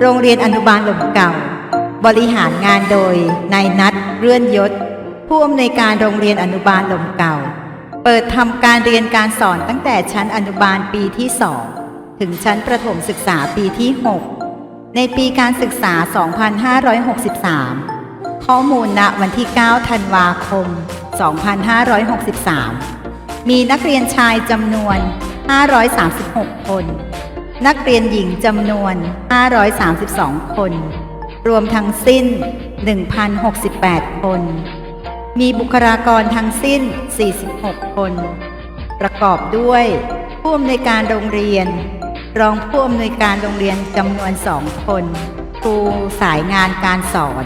โรงเรียนอนุบาลหล่มเก่า บริหารงานโดยนายนัทเรื่อนยศ ผู้อำนวยการโรงเรียนอนุบาลหล่มเก่า เปิดทำการเรียนการสอนตั้งแต่ชั้นอนุบาลปีที่2ถึงชั้นประถมศึกษาปีที่ 6 ในปีการศึกษา 2563 ข้อมูลณวันที่ 9 ธันวาคม 2563 มีนักเรียนชายจำนวน 536 คน นักเรียนหญิงจำนวน 532 คน รวมทั้งสิ้น 1,068 คน มีบุคลากรทั้งสิ้น 46 คน ประกอบด้วยผู้อำนวยการโรงเรียน รองผู้อำนวยการโรงเรียนจำนวน2คน ครูสายงานการสอน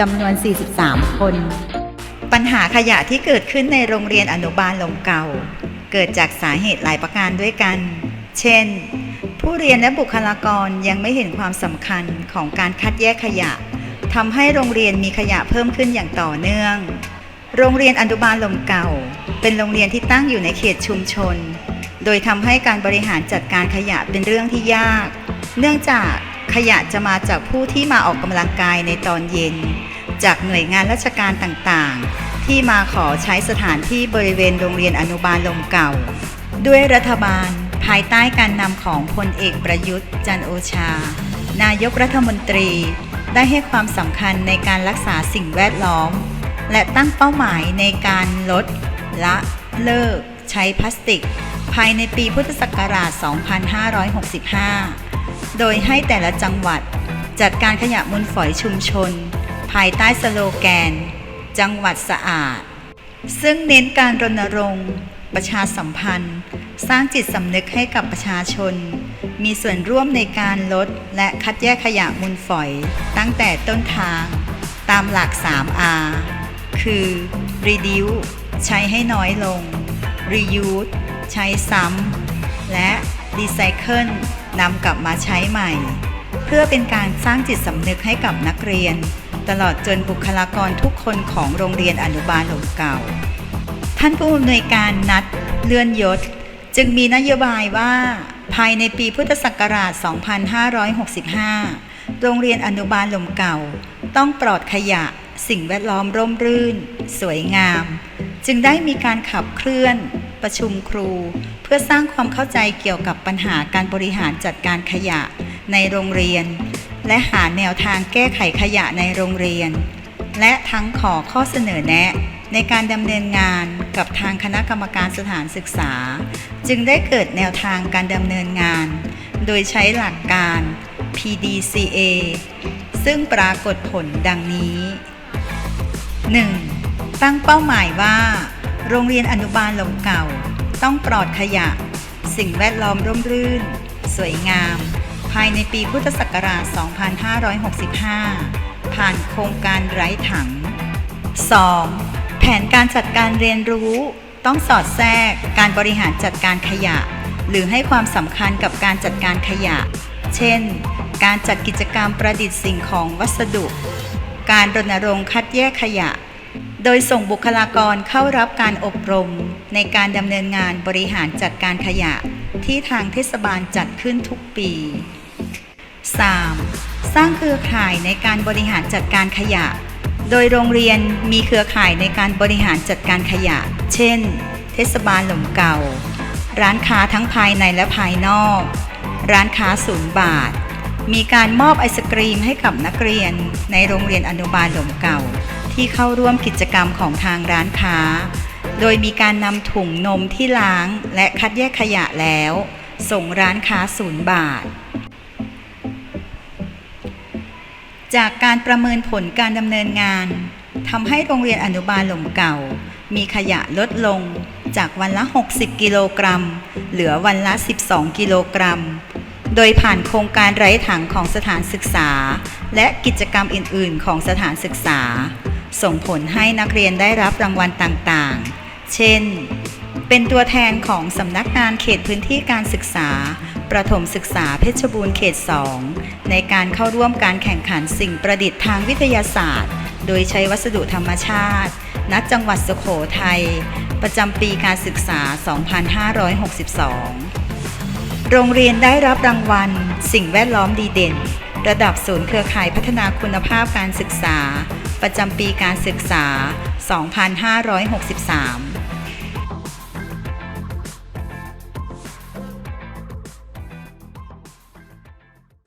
จำนวน 43 คน ปัญหาขยะที่เกิดขึ้นในโรงเรียนอนุบาลลมเก่า เกิดจากสาเหตุหลายประการด้วยกัน เช่น ผู้เรียนและบุคลากรยังไม่เห็นความสำคัญของการคัดแยกขยะทำให้โรงเรียนมีขยะเพิ่มขึ้นอย่างต่อเนื่อง โรงเรียนอนุบาลลมเก่า เป็นโรงเรียนที่ตั้งอยู่ในเขตชุมชน โดยทำให้การบริหารจัดการขยะเป็นเรื่องที่ยาก เนื่องจากขยะจะมาจากผู้ที่มาออกกำลังกายในตอนเย็น จากหน่วยงานราชการต่างๆ ที่มาขอใช้สถานที่บริเวณโรงเรียนอนุบาลลมเก่า ด้วยรัฐบาลภายใต้การนำของพลเอกประยุทธ์จันโอชา นายกรัฐมนตรีได้ให้ความสำคัญในการรักษาสิ่งแวดล้อม และตั้งเป้าหมายในการลด ละเลิก ใช้พลาสติก ภายในปีพุทธศักราช 2565 โดยให้แต่ละจังหวัดจัดการขยะมูลฝอยชุมชนายใต้สโลแกน จังหวัดสะอาด ซึ่งเน้นการรณรงค์ประชาสัมพันธ์ สร้างจิตสำนึกให้กับประชาชน มีส่วนร่วมในการลด และคัดแยกขยะมูลฝอย ตั้งแต่ต้นทาง ตามหลัก 3R คือ reduce ใช้ให้น้อยลง reuse ใช้ซ้ำ และ recycle นำกลับมาใช้ใหม่ เพื่อเป็นการสร้างจิตสำนึกให้กับนักเรียน ตลอดจนบุคลากรทุกคนของโรงเรียนอนุบาลหลมเก่า ท่านผู้อำนวยการนัดเลื่อนยศ จึงมีนโยบายว่า ภายในปีพุทธศักราช 2565 โรงเรียนอนุบาลหลมเก่า ต้องปลอดขยะ สิ่งแวดล้อมร่มรื่น สวยงาม จึงได้มีการขับเคลื่อน ประชุมครู เพื่อสร้างความเข้าใจเกี่ยวกับปัญหาการบริหารจัดการขยะในโรงเรียน และหาแนวทางแก้ไขขยะในโรงเรียน และทั้งขอข้อเสนอแนะ ในการดำเนินงานกับทางคณะกรรมการสถานศึกษา จึงได้เกิดแนวทางการดำเนินงาน โดยใช้หลักการ PDCA ซึ่งปรากฏผลดังนี้ 1. ตั้งเป้าหมายว่า โรงเรียนอนุบาลหลมเก่า ต้องปลอดขยะ สิ่งแวดล้อมร่มรื่น สวยงามายในปีพุทธศักราช 2565 ผ่านโครงการไร้ถัง 2. แผนการจัดการเรียนรู้ต้องสอดแทรกการบริหารจัดการขยะ หรือให้ความสำคัญกับการจัดการขยะ เช่น การจัดกิจกรรมประดิษฐ์สิ่งของวัสดุ การรณรงค์คัดแยกขยะ โดยส่งบุคลากรเข้ารับการอบรม ในการดำเนินงานบริหารจัดการขยะ ที่ทางเทศบาลจัดขึ้นทุกปี 3. สร้างเครือข่ายในการบริหารจัดการขยะ โดยโรงเรียนมีเครือข่ายในการบริหารจัดการขยะ เช่น เทศบาลหล่มเก่า ร้านค้าทั้งภายในและภายนอก ร้านค้าศูนย์บาท มีการมอบไอศกรีมให้กับนักเรียนในโรงเรียนอนุบาลหล่มเก่า ที่เข้าร่วมกิจกรรมของทางร้านค้า โดยมีการนำถุงนมที่ล้างและคัดแยกขยะแล้ว ส่งร้านค้าศูนย์บาท จากการประเมินผลการดำเนินงานทำให้โรงเรียนอนุบาลหล่มเก่า มีขยะลดลงจากวันละ 60 กิโลกรัม เหลือวันละ 12 กิโลกรัม โดยผ่านโครงการไร้ถังของสถานศึกษา และกิจกรรมอื่น ๆ ของสถานศึกษา ส่งผลให้นักเรียนได้รับรางวัลต่าง ๆ เช่น เป็นตัวแทนของสำนักงานเขตพื้นที่การศึกษา ประถมศึกษาเพชรบูรณ์เขต 2 ในการเข้าร่วมการแข่งขันสิ่งประดิษฐ์ทางวิทยาศาสตร์ โดยใช้วัสดุธรรมชาติ ณ จังหวัดสุโขทัย ประจำปีการศึกษา 2562 โรงเรียนได้รับรางวัล สิ่งแวดล้อมดีเด่น ระดับศูนย์เครือข่ายพัฒนาคุณภาพการศึกษา ประจำปีการศึกษา 2563